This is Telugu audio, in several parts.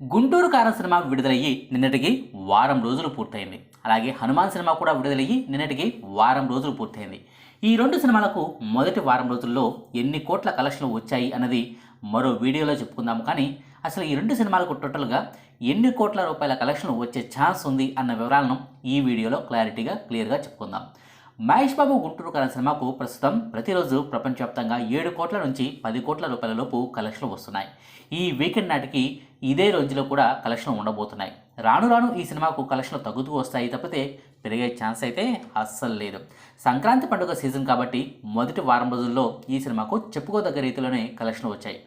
గుంటూరు కారం సినిమా విడుదలయ్యి నిన్నటికి వారం రోజులు పూర్తయింది. అలాగే హనుమాన్ సినిమా కూడా విడుదలయ్యి నిన్నటికి వారం రోజులు పూర్తయింది. ఈ రెండు సినిమాలకు మొదటి వారం రోజుల్లో ఎన్ని కోట్ల కలెక్షన్లు వచ్చాయి అన్నది మరో వీడియోలో చెప్పుకుందాం. కానీ అసలు ఈ రెండు సినిమాలకు టోటల్గా ఎన్ని కోట్ల రూపాయల కలెక్షన్లు వచ్చే ఛాన్స్ ఉంది అన్న వివరాలను ఈ వీడియోలో క్లారిటీగా క్లియర్గా చెప్పుకుందాం. మహేష్ బాబు గుంటూరు కళ సినిమాకు ప్రస్తుతం ప్రతిరోజు ప్రపంచవ్యాప్తంగా ఏడు కోట్ల నుంచి పది కోట్ల రూపాయల లోపు కలెక్షన్లు వస్తున్నాయి. ఈ వీకెండ్ నాటికి ఇదే రోజులో కూడా కలెక్షన్లు ఉండబోతున్నాయి. రాను రాను ఈ సినిమాకు కలెక్షన్లు తగ్గుతూ వస్తాయి తప్పితే పెరిగే ఛాన్స్ అయితే అస్సలు లేదు. సంక్రాంతి పండుగ సీజన్ కాబట్టి మొదటి వారం రోజుల్లో ఈ సినిమాకు చెప్పుకోదగ్గ రీతిలోనే కలెక్షన్లు వచ్చాయి.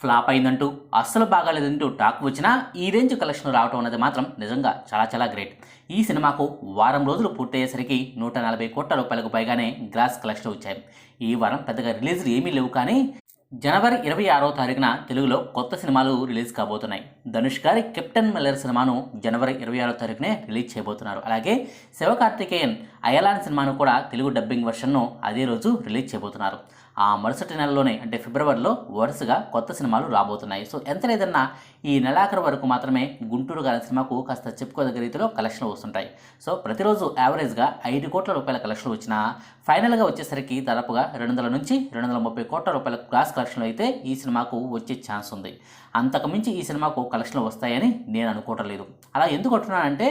ఫ్లాప్ అయిందంటూ అస్సలు బాగాలేదంటూ టాక్ వచ్చినా ఈ రేంజ్ కలెక్షన్ రావటం అనేది మాత్రం నిజంగా చాలా చాలా గ్రేట్. ఈ సినిమాకు వారం రోజులు పూర్తయ్యేసరికి నూట నలభై కోట్ల రూపాయలకు పైగానే గ్రాస్ కలెక్షన్ వచ్చాయి. ఈ వారం పెద్దగా రిలీజ్లు ఏమీ లేవు కానీ జనవరి ఇరవై ఆరో తారీఖున తెలుగులో కొత్త సినిమాలు రిలీజ్ కాబోతున్నాయి. ధనుష్ గారి కెప్టెన్ మిల్లర్ సినిమాను జనవరి ఇరవై ఆరో తారీఖునే రిలీజ్ చేయబోతున్నారు. అలాగే శివకార్తికేయన్ అయలాన్ సినిమాను కూడా తెలుగు డబ్బింగ్ వెర్షన్ను అదే రోజు రిలీజ్ చేయబోతున్నారు. ఆ మరుసటి నెలలోనే అంటే ఫిబ్రవరిలో వరుసగా కొత్త సినిమాలు రాబోతున్నాయి. సో ఎంత లేదన్నా ఈ నెలాఖరు వరకు మాత్రమే గుంటూరు గారి సినిమాకు కాస్త చెప్పుకోదగ్గ రీతిలో కలెక్షన్లు వస్తుంటాయి. సో ప్రతిరోజు యావరేజ్గా ఐదు కోట్ల రూపాయల కలెక్షన్లు వచ్చినా ఫైనల్గా వచ్చేసరికి దాదాపుగా రెండు వందల నుంచి రెండు వందల ముప్పై కోట్ల రూపాయల క్లాస్ కలెక్షన్లు అయితే ఈ సినిమాకు వచ్చే ఛాన్స్ ఉంది. అంతకుమించి ఈ సినిమాకు కలెక్షన్లు వస్తాయని నేను అనుకోవటం లేదు. అలా ఎందుకు అంటున్నానంటే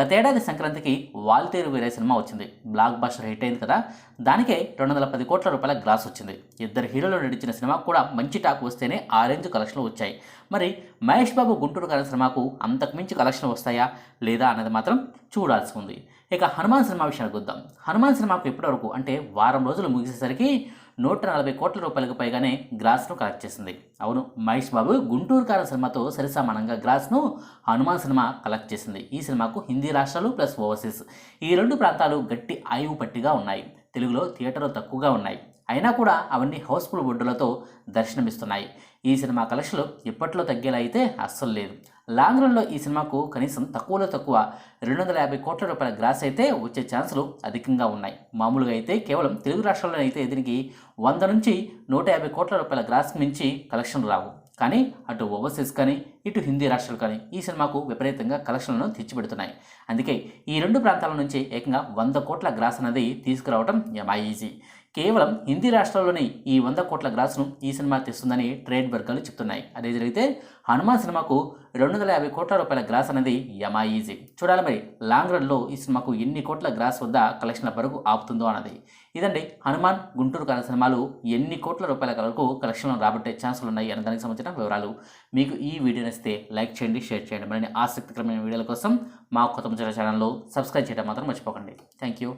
గతేడాది సంక్రాంతికి వాల్తేరు వేరే సినిమా వచ్చింది. బ్లాక్ బాస్టర్ హిట్ అయింది కదా? దానికే రెండు వందల పది కోట్ల రూపాయల గ్రాస్ వచ్చింది. ఇద్దరు హీరోలు నడిచిన సినిమాకు కూడా మంచి టాక్ వస్తేనే ఆరెంజ్ కలెక్షన్లు వచ్చాయి. మరి మహేష్ బాబు గుంటూరు గారి సినిమాకు అంతకుమించి కలెక్షన్లు వస్తాయా? లేదా అన్నది మాత్రం చూడాల్సి ఉంది. ఇక హనుమాన్ సినిమా విషయానికి వద్దాం. హనుమాన్ సినిమాకు ఇప్పటివరకు అంటే వారం రోజులు ముగిసేసరికి నూట నలభై కోట్ల రూపాయలకు పైగానే గ్రాస్ను కలెక్ట్ చేసింది. అవును మహేష్ బాబు గుంటూరు కార సినిమాతో సరిసమానంగా గ్రాస్ను హనుమాన్ సినిమా కలెక్ట్ చేసింది. ఈ సినిమాకు హిందీ రాష్ట్రాలు ప్లస్ ఓవర్సీస్. ఈ రెండు ప్రాంతాలు గట్టి ఆయువు పట్టిగా ఉన్నాయి. తెలుగులో థియేటర్లు తక్కువగా ఉన్నాయి. అయినా కూడా అవన్నీ హౌస్ఫుల్ బొడ్డులతో దర్శనమిస్తున్నాయి. ఈ సినిమా కలెక్షన్లు ఇప్పట్లో తగ్గేలా అయితే అస్సలు లేదు లాంగ్ రన్లో ఈ సినిమాకు కనీసం తక్కువలో తక్కువ రెండు వందల యాభై కోట్ల రూపాయల గ్రాస్ అయితే వచ్చే ఛాన్సులు అధికంగా ఉన్నాయి. మామూలుగా అయితే కేవలం తెలుగు రాష్ట్రాల్లో అయితే దీనికి వంద నుంచి నూట యాభై కోట్ల రూపాయల గ్రాస్ మించి కలెక్షన్లు రావు. కానీ అటు ఓవర్సీస్ కానీ ఇటు హిందీ రాష్ట్రాలు కానీ ఈ సినిమాకు విపరీతంగా కలెక్షన్లను తెచ్చిపెడుతున్నాయి. అందుకే ఈ రెండు ప్రాంతాల నుంచి ఏకంగా వంద కోట్ల గ్రాస్ అనేది తీసుకురావడం యమా ఈజీ కేవలం హిందీ రాష్ట్రాల్లోనే ఈ వంద కోట్ల గ్రాస్ను ఈ సినిమా తెస్తుందని ట్రేడ్ వర్గాలు చెప్తున్నాయి. అదే జరిగితే హనుమాన్ సినిమాకు రెండు వందల యాభై కోట్ల రూపాయల గ్రాస్ అనేది యమా ఈజీ. చూడాలి మరి లాంగ్ రన్లో ఈ సినిమాకు ఎన్ని కోట్ల గ్రాస్ వద్ద కలెక్షన్ల వరకు ఆపుతుందో అన్నది. ఇదండి హనుమాన్ గుంటూరు కళ సినిమాలు ఎన్ని కోట్ల రూపాయల వరకు కలెక్షన్లు రాబట్టే ఛాన్సులు ఉన్నాయి అన్న దానికి సంబంధించిన వివరాలు మీకు ఈ వీడియో నచ్చితే లైక్ చేయండి షేర్ చేయండి. మరిన్ని ఆసక్తికరమైన వీడియోల కోసం మా కొత్త ముచ్చట ఛానల్లో సబ్స్క్రైబ్ చేయడం మాత్రం మర్చిపోకండి. Thank you.